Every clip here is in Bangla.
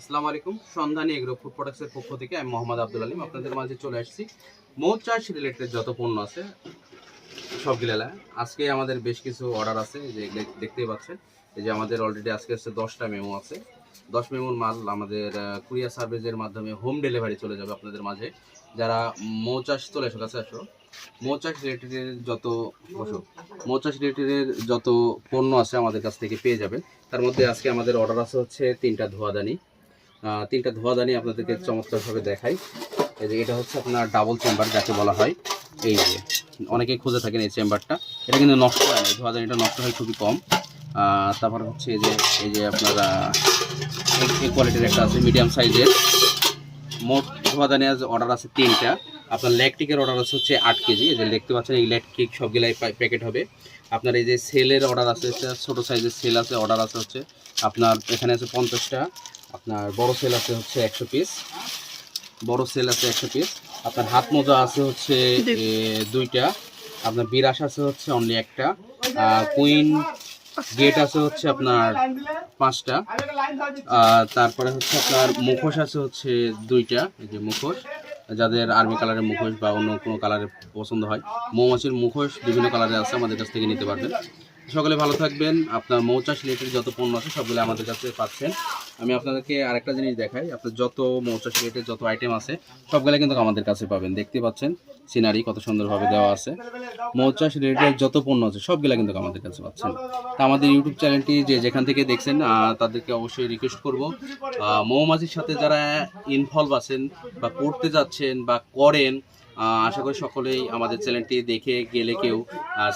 আসসালামু আলাইকুম। সন্ধানী এগ্রো ফুড প্রোডাক্টসের পক্ষ থেকে আমি মোহাম্মদ আব্দুল আলিম আপনাদের মাঝে চলে আসছি। মৌ চাষ রিলেটেড যত পণ্য আছে, সবগুলা আজকে আমাদের বেশ কিছু অর্ডার আছে যে দেখতেই পাচ্ছেন। এই যে আমাদের অলরেডি আজকে হচ্ছে দশটা মেমো আছে। দশ মেমোর মাল আমাদের কুরিয়ার সার্ভিসের মাধ্যমে হোম ডেলিভারি চলে যাবে আপনাদের মাঝে। যারা মৌ চাষ চলে এসো, কাছে আসো। মৌ চাষ রিলেটেডের যত, বসো। মৌ চাষ রিলেটেডের যত পণ্য আছে আমাদের কাছ থেকে পেয়ে যাবেন। তার মধ্যে আজকে আমাদের অর্ডার আছে হচ্ছে তিনটা ধোয়াদানি। তিনটা ধোয়াদানি আপনাদেরকে চমৎকারভাবে দেখাই। এই যে এটা হচ্ছে আপনার ডাবল চেম্বার যাকে বলা হয়। এই যে, অনেকেই খুঁজে থাকেন এই চেম্বারটা এটা কিন্তু নষ্ট হয় না, এই ধোয়াদানিটা নষ্ট হয় খুবই কম। তারপর হচ্ছে এই যে এই যে আপনারা এই- কোয়ালিটির একটা আছে মিডিয়াম সাইজের মোট ধোয়াদানি আজ অর্ডার আছে তিনটা। আপনার ল্যাকটিকের অর্ডার আছে হচ্ছে আট কেজি। এই যে দেখতে পাচ্ছেন, এই ল্যাকটিক সবগুলাই প্যাকেট হবে। আপনার এই যে সেলের অর্ডার আছে ছোটো সাইজের সেল আছে অর্ডার আছে হচ্ছে আপনার এখানে আছে পঞ্চাশটা। আপনার বড় সেল আছে হচ্ছে একশো পিস বড় সেল আছে একশো পিস আপনার হাত মোজা আছে হচ্ছে দুইটা। আপনার বিরাস আছে হচ্ছে অনলি একটা। কুইন গেট আছে হচ্ছে আপনার পাঁচটা। তারপরে হচ্ছে আপনার মুখোশ আছে হচ্ছে দুইটা এই যে মুখোশ। যাদের আর্মি কালারের মুখোশ বা অন্য কোনো কালারের পছন্দ হয় মৌমাছির মুখোশ বিভিন্ন কালারের আছে আমাদের কাছ থেকে নিতে পারবেন। সকলে ভালো থাকবেন। আপনার মৌচাষ রিলেটেড যত পণ্য আছে সবগুলো আমাদের কাছে পাচ্ছেন। আমি আপনাদেরকে আরেকটা জিনিস দেখাই। আপনার যত মৌচাষ রিলেটেড যত আইটেম আছে, সবগুলো কিন্তু আমাদের কাছে পাবেন। দেখতে পাচ্ছেন সিনারি কত সুন্দরভাবে দেওয়া আছে। মৌচাষ রিলেটেড যত পণ্য আছে, সবগুলো কিন্তু আমাদের কাছে পাচ্ছেন। তা আমাদের ইউটিউব চ্যানেলটি যে যেখান থেকে দেখছেন তাদেরকে অবশ্যই রিকোয়েস্ট করব। মৌমাছির সাথে যারা ইনভলভ আছেন বা করতে যাচ্ছেন বা করেন আশা করি সকলেই আমাদের চ্যানেলটি দেখে গেলে কেউ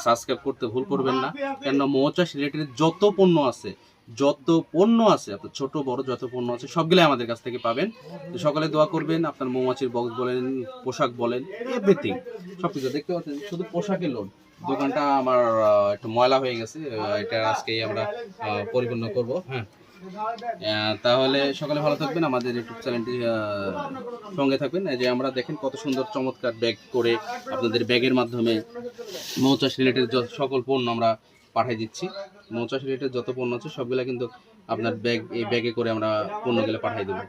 সাবস্ক্রাইব করতে ভুল করবেন না। কেননা মৌচাষ রিলেটেড যত পণ্য আছে যত পণ্য আছে, আপনার ছোট, বড় যত পণ্য আছে, সবগুলাই আমাদের কাছ থেকে পাবেন। সকলে দোয়া করবেন, আপনার মৌমাছির বক্স বলেন, পোশাক বলেন এভরিথিং সব কিছু দেখতে পাচ্ছেন। শুধু পোশাকের লোড দোকানটা আমার একটু ময়লা হয়ে গেছে এটা আজকেই আমরা পরিপূর্ণ করব হ্যাঁ। তাহলে সকালে ভালো থাকবেন, আমাদের ইউটিউব চ্যানেলটি সঙ্গে থাকবেন। যে আমরা দেখেন কত সুন্দর চমৎকার ব্যাগ করে আপনাদের ব্যাগের মাধ্যমে মৌচাষ রিলেটেড সকল পণ্য আমরা পাঠিয়ে দিচ্ছি। পঞ্চাশ রেটের যত পণ্য আছে, সবগুলো কিন্তু আপনার ব্যাগ এই ব্যাগে করে আমরা পণ্যগুলো পাঠিয়ে দেবো।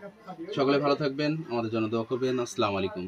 সকলে ভালো থাকবেন, আমাদের জন্য দোয়া করবেন। আসসালামু আলাইকুম।